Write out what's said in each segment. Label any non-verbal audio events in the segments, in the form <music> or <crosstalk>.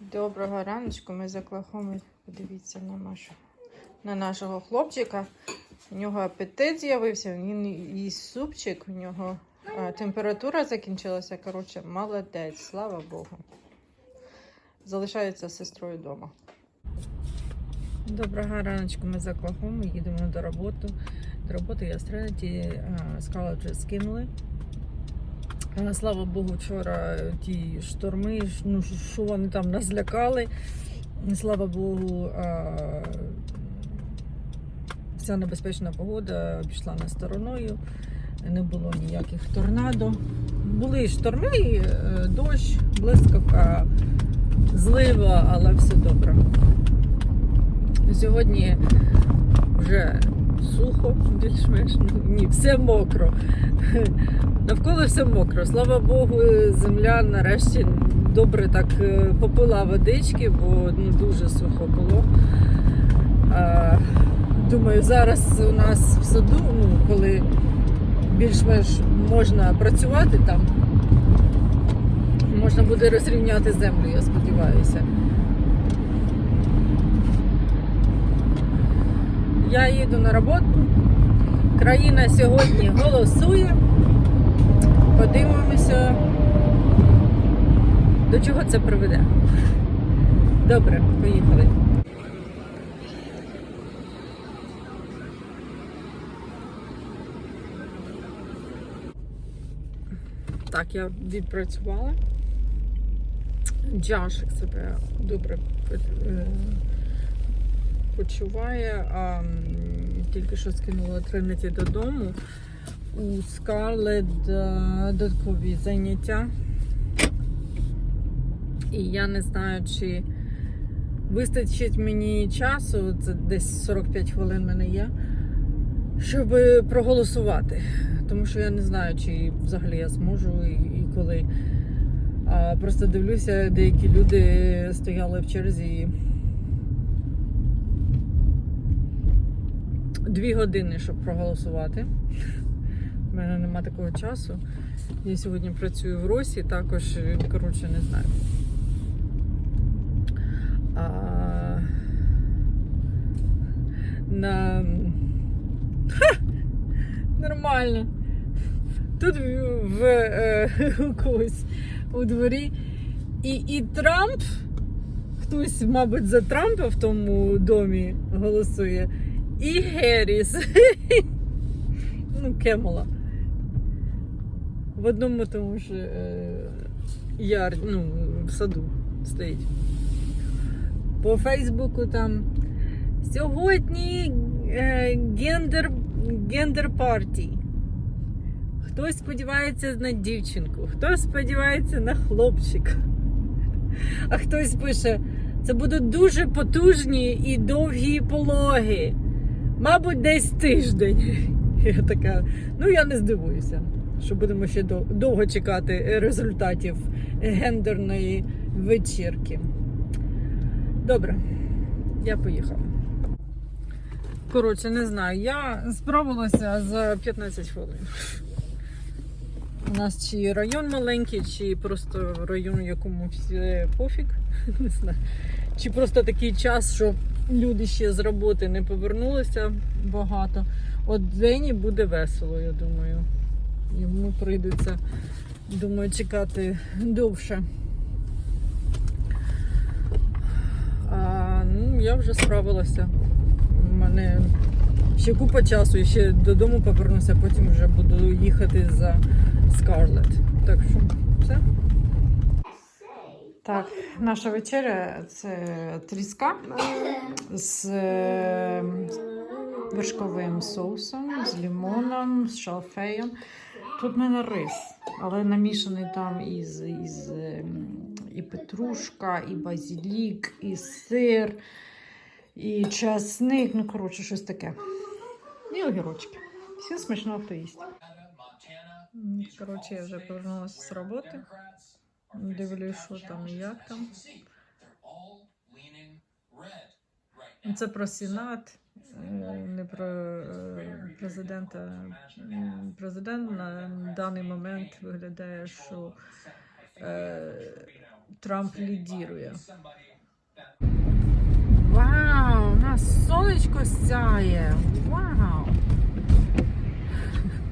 Доброго раночку, ми з Оклахоми. Подивіться на, нашу, на нашого хлопчика. У нього апетит з'явився, він їсть супчик, у нього а, температура закінчилася. Коротше, молодець, слава Богу. Залишається з сестрою вдома. Доброго раночку, ми з Оклахоми, їдемо до роботи. До роботи я стріляті, скала вже скинули. Е, Слава Богу, вчора ті шторми, ну що вони там нас лякали. Слава Богу, е, вся небезпечна погода пішла не стороною, не було ніяких торнадо. Були шторми, е, дощ, блискавка, злива, але все добре. Сьогодні вже сухо, більш-менш, ні, все мокро. <laughs> Навколо все мокро. Слава Богу, земля нарешті добре так е, попила водички, бо ну, дуже сухо було. А, думаю, зараз у нас в саду, ну, коли більш-менш можна працювати там, можна буде розрівняти землю, я сподіваюся. Я їду на роботу. Країна сьогодні голосує. Подивимося, до чого це приведе. Добре, поїхали. Так, я відпрацювала. Джашик себе добре е, почуває. А, тільки що скинула Тринеті додому. У Скарлет додаткові заняття. І я не знаю, чи вистачить мені часу, це десь 45 хвилин мене є, щоб проголосувати. Тому що я не знаю, чи взагалі я зможу і, коли. Просто дивлюся, деякі люди стояли в черзі дві години, щоб проголосувати. У мене нема такого часу. Я сьогодні працюю в Росі, також, коротше, не знаю. А... На... Ха! Нормально. Тут в, в е, <laughs> у когось у дворі. І, і Трамп, хтось, мабуть, за Трампа в тому домі голосує, і Герріс. <laughs> Ну, Кемола. В одному тому ж е, яр, ну, в саду стоїть. По Фейсбуку там сьогодні е, гендер, гендер партій. Хтось сподівається на дівчинку, хтось сподівається на хлопчика. А хтось пише, це будуть дуже потужні і довгі пологи. Мабуть, десь тиждень. <laughs> Я така, ну я не здивуюся, що будемо ще довго чекати результатів гендерної вечірки. Добре, я поїхала. Коротше, не знаю, я справилася за 15 хвилин. У нас чи район маленький, чи просто район, якому все пофіг. <laughs> Не знаю. Чи просто такий час, що люди ще з роботи не повернулися багато. От Дені буде весело, я думаю. Йому прийдеться, думаю, чекати довше. А, ну, я вже справилася. У мене ще купа часу, і ще додому повернуся, потім вже буду їхати за Скарлет. Так що все. Так, наша вечеря це тріска з е, вершковим соусом, з лимоном, з шалфеєм. Тут в мене рис, але намішаний там із, із ем, і петрушка, і базілік, і сир, і часник. Ну, коротше, щось таке. І огірочки. Всі смачно хто. Коротше, я вже повернулася з роботи. Дивлюсь, що там і як там. Ну, Це про Сенат, е, не про е, президента. Президент на даний момент виглядає, що е, Трамп лідірує. Вау, у нас сонечко сяє. Вау!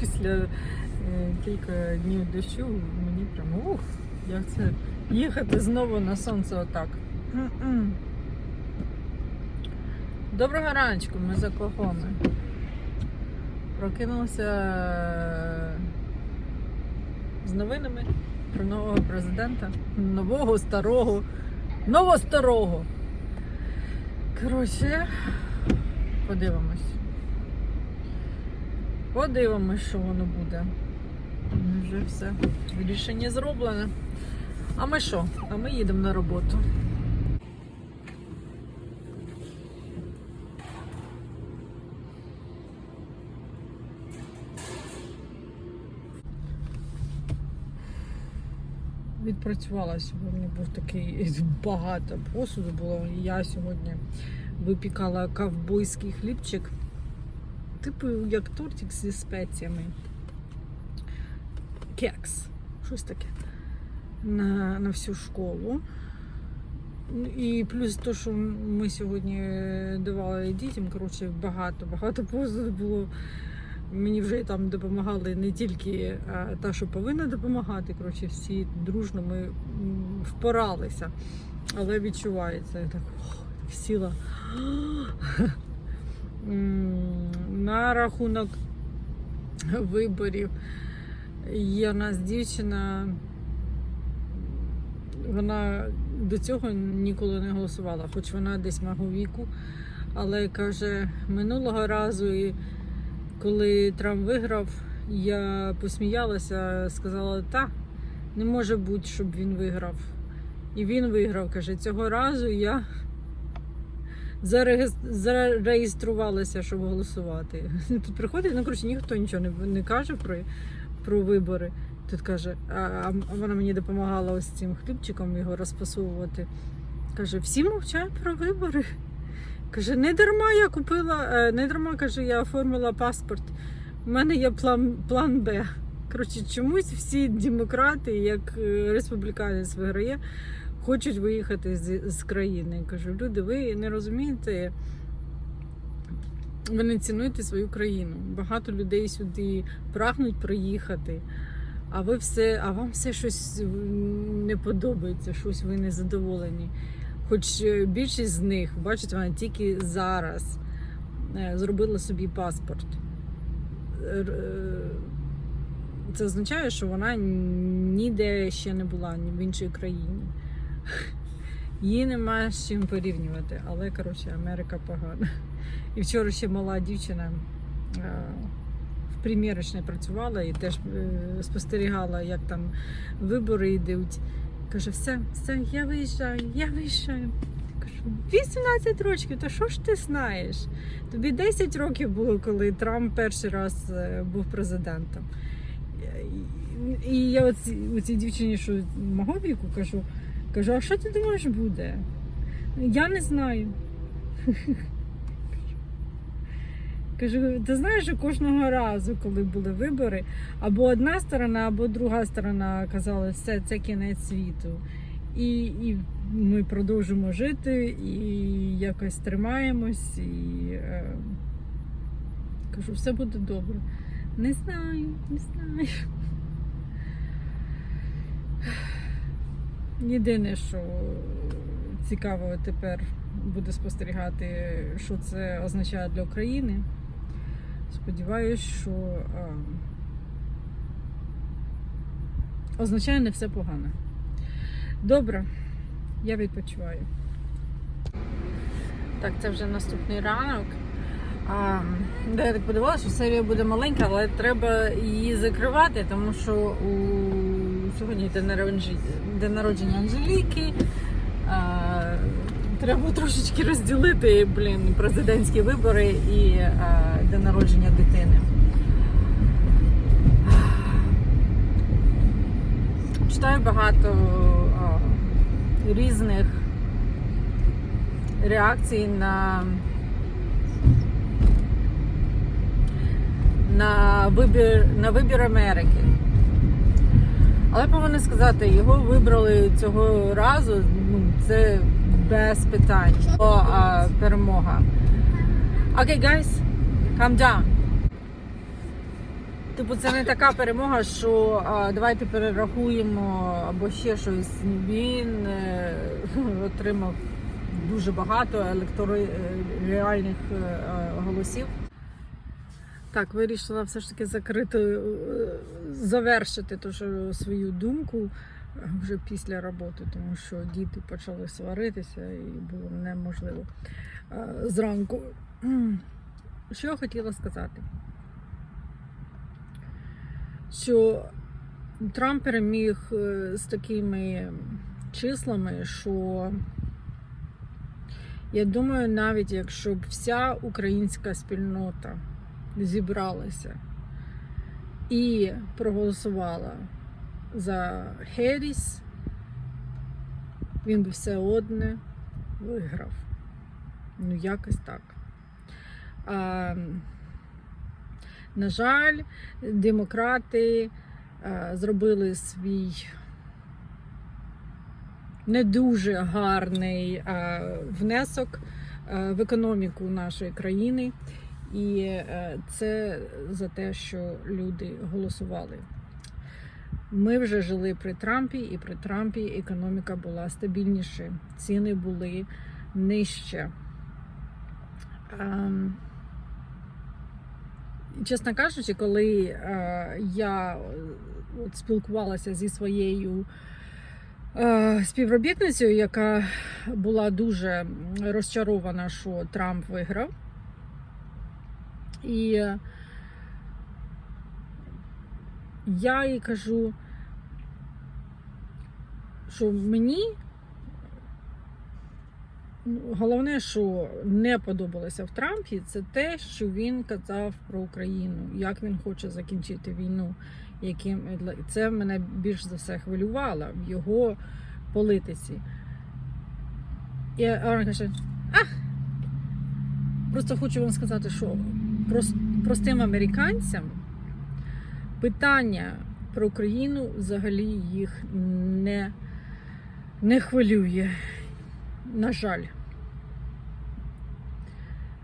Після е, кілька днів дощу мені прямо ух, як це їхати знову на сонце отак. Доброго раночку, ми з Оклахоми. Прокинулися з новинами про нового президента. Нового, старого, новостарого. Коротше, подивимось. Подивимось, що воно буде. Вже все. Рішення зроблене. А ми що? А ми їдемо на роботу. Відпрацювала сьогодні, був такий багато посуду було. Я сьогодні випікала ковбойський хлібчик, типу як тортик зі спеціями. Кекс, щось таке. На, на всю школу. І плюс те, що ми сьогодні давали дітям, коротше, багато, багато посуду було. Мені вже там допомагали не тільки та, що повинна допомагати. Коротше, всі дружно ми впоралися. Але відчувається, я так ох, сіла. <gasps> На рахунок виборів є у нас дівчина. Вона до цього ніколи не голосувала, хоч вона десь мого віку. Але каже, минулого разу, і коли Трамп виграв, я посміялася, сказала, та не може бути, щоб він виграв. І він виграв. Каже, цього разу я зареєс- зареєструвалася, щоб голосувати. <laughs> Тут приходить, ну коротше, ніхто нічого не каже про, про вибори. Тут каже, а, вона мені допомагала ось цим хлібчиком його розфасовувати. Каже, всі мовчають про вибори. Каже, не дарма я купила, е, не дарма каже, я оформила паспорт. У мене є план, план Б. Коротше, чомусь всі демократи, як е, республіканець виграє, хочуть виїхати з, з країни. Кажу, люди, ви не розумієте, ви не цінуєте свою країну. Багато людей сюди прагнуть приїхати. А ви все, а вам все щось не подобається, щось ви не задоволені. Хоч е, більшість з них, бачите, вона тільки зараз е, зробила собі паспорт. Е, Це означає, що вона ніде ще не була, ні в іншій країні. Її немає з чим порівнювати, але коротше, Америка погана. І вчора ще мала дівчина е, в примірочній працювала і теж е, спостерігала, як там вибори йдуть. Каже, все, все, я виїжджаю, я виїжджаю. Кажу, 18 років, то що ж ти знаєш? Тобі 10 років було, коли Трамп перший раз е, був президентом. І- я оці, оцій дівчині, що мого віку, кажу, кажу, а що ти думаєш буде? Я не знаю. <laughs> Кажу, ти знаєш, кожного разу, коли були вибори, або одна сторона, або друга сторона казала, все, це кінець світу. І, і ми продовжимо жити, і якось тримаємось, і е, кажу, все буде добре. Не знаю, не знаю. Єдине, що цікаво тепер буде спостерігати, що це означає для України. Сподіваюсь, що а, означає не все погано. Добре, я відпочиваю. Так, це вже наступний ранок. А, де я так подивилася, що серія буде маленька, але треба її закривати, тому що у сьогодні день народження Анжеліки. А, треба трошечки розділити блін, президентські вибори і а, день народження дитини. Читаю багато а, різних реакцій на, на, вибір, на вибір Америки. Але повинна сказати, його вибрали цього разу. Ну, це без питань. О, а, перемога. Окей, guys, calm down. Типу, це не така перемога, що а, давайте перерахуємо або ще щось. Він е, отримав дуже багато електоріальних е, голосів. Так, вирішила все ж таки закрити, е, завершити ту свою думку е, вже після роботи, тому що діти почали сваритися і було неможливо зранку. Що я хотіла сказати? Що Трамп переміг е, з такими числами, що я думаю, навіть якщо б вся українська спільнота зібралася і проголосувала за Херіс, він би все одне виграв. Ну, якось так. А, на жаль, демократи а, зробили свій не дуже гарний а, внесок а, в економіку нашої країни. І е, це за те, що люди голосували. Ми вже жили при Трампі, і при Трампі економіка була стабільніше, ціни були нижче. Ем, Чесно кажучи, коли е, я от спілкувалася зі своєю е, співробітницею, яка була дуже розчарована, що Трамп виграв. І я їй кажу, що мені ну, головне, що не подобалося в Трампі, це те, що він казав про Україну, як він хоче закінчити війну. Яким це мене більш за все хвилювало в його політиці. І вона каже, ах, просто хочу вам сказати, що простим американцям питання про Україну взагалі їх не, не хвилює. На жаль.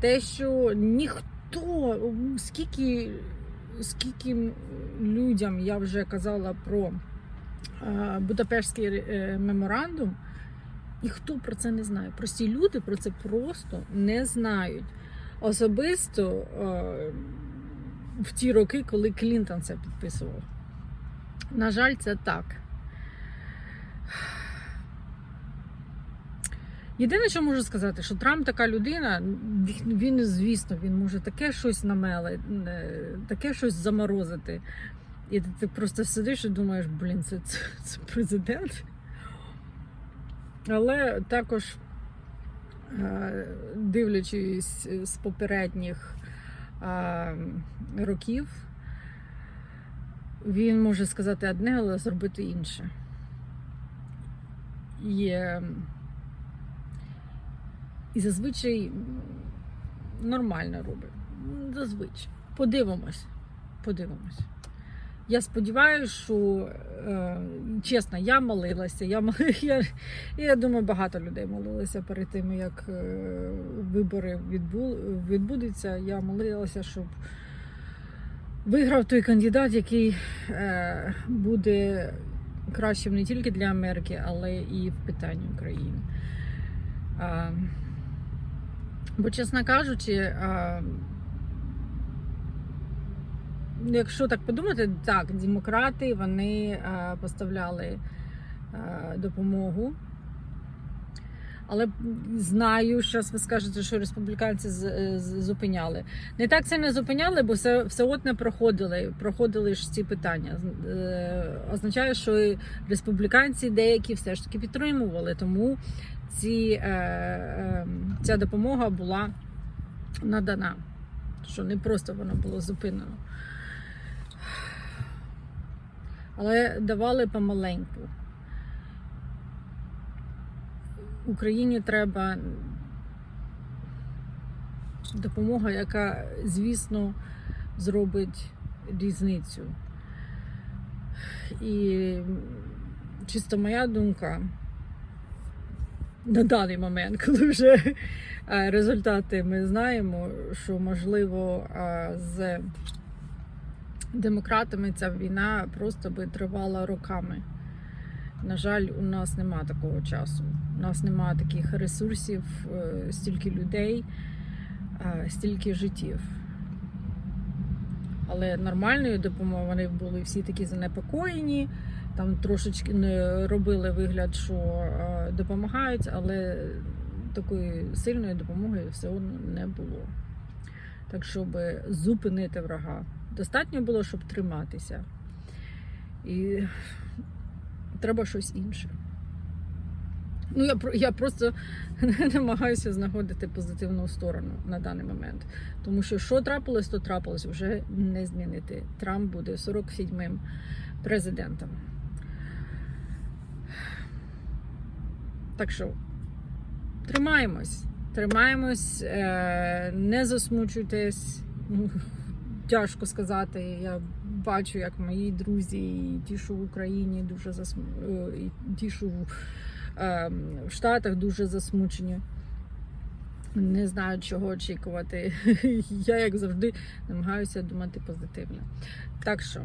Те, що ніхто, скільки, скільки людям я вже казала про Будапештський меморандум, ніхто про це не знає. Прості люди про це просто не знають. Особисто в ті роки, коли Клінтон це підписував. На жаль, це так. Єдине, що можу сказати, що Трамп така людина, він, звісно, він може таке щось намели, таке щось заморозити. І ти, просто сидиш і думаєш, блін, це, це, це президент. Але також, дивлячись з попередніх років, він може сказати одне, але зробити інше. І, і зазвичай нормально робить. Зазвичай. Подивимось. Подивимось. Я сподіваюся, що е, чесно, я молилася. Я <laughs> я, я думаю, багато людей молилися перед тим, як е, вибори відбу, відбудуться. Я молилася, щоб виграв той кандидат, який е, буде кращим не тільки для Америки, але і в питанні України. Бо, чесно кажучи, Якщо так подумати, так, демократи вони е, поставляли е, допомогу. Але знаю, що ви скажете, що республіканці з, зупиняли. Не так це не зупиняли, бо все все от не проходили. Проходили ж ці питання. Е, означає, що республіканці деякі все ж таки підтримували, тому ці, е, е, ця допомога була надана. Що не просто вона була зупинена. Але давали помаленьку. Україні треба допомога, яка, звісно, зробить різницю. І чисто моя думка на даний момент, <laughs> коли вже е, результати ми знаємо, що можливо е, з демократами ця війна просто би тривала роками. На жаль, у нас нема такого часу. У нас нема таких ресурсів, е, стільки людей, е, стільки життів. Але нормальною допомогою вони були всі такі занепокоєні, там трошечки не робили вигляд, що е, допомагають, але такої сильної допомоги все одно не було. Так, щоб зупинити врага. Достатньо було, щоб триматися. І треба щось інше. Ну, я, я просто <laughs> намагаюся знаходити позитивну сторону на даний момент. Тому що що трапилось, то трапилось вже не змінити. Трамп буде 47-м президентом. Так що тримаємось. Тримаємось, е, не засмучуйтесь. <laughs> Тяжко сказати. Я бачу, як мої друзі, і ті, що в Україні дуже засму... е, і ті, що в, е, в Штатах дуже засмучені. Не знаю, чого очікувати. <laughs> Я, як завжди, намагаюся думати позитивно. Так що.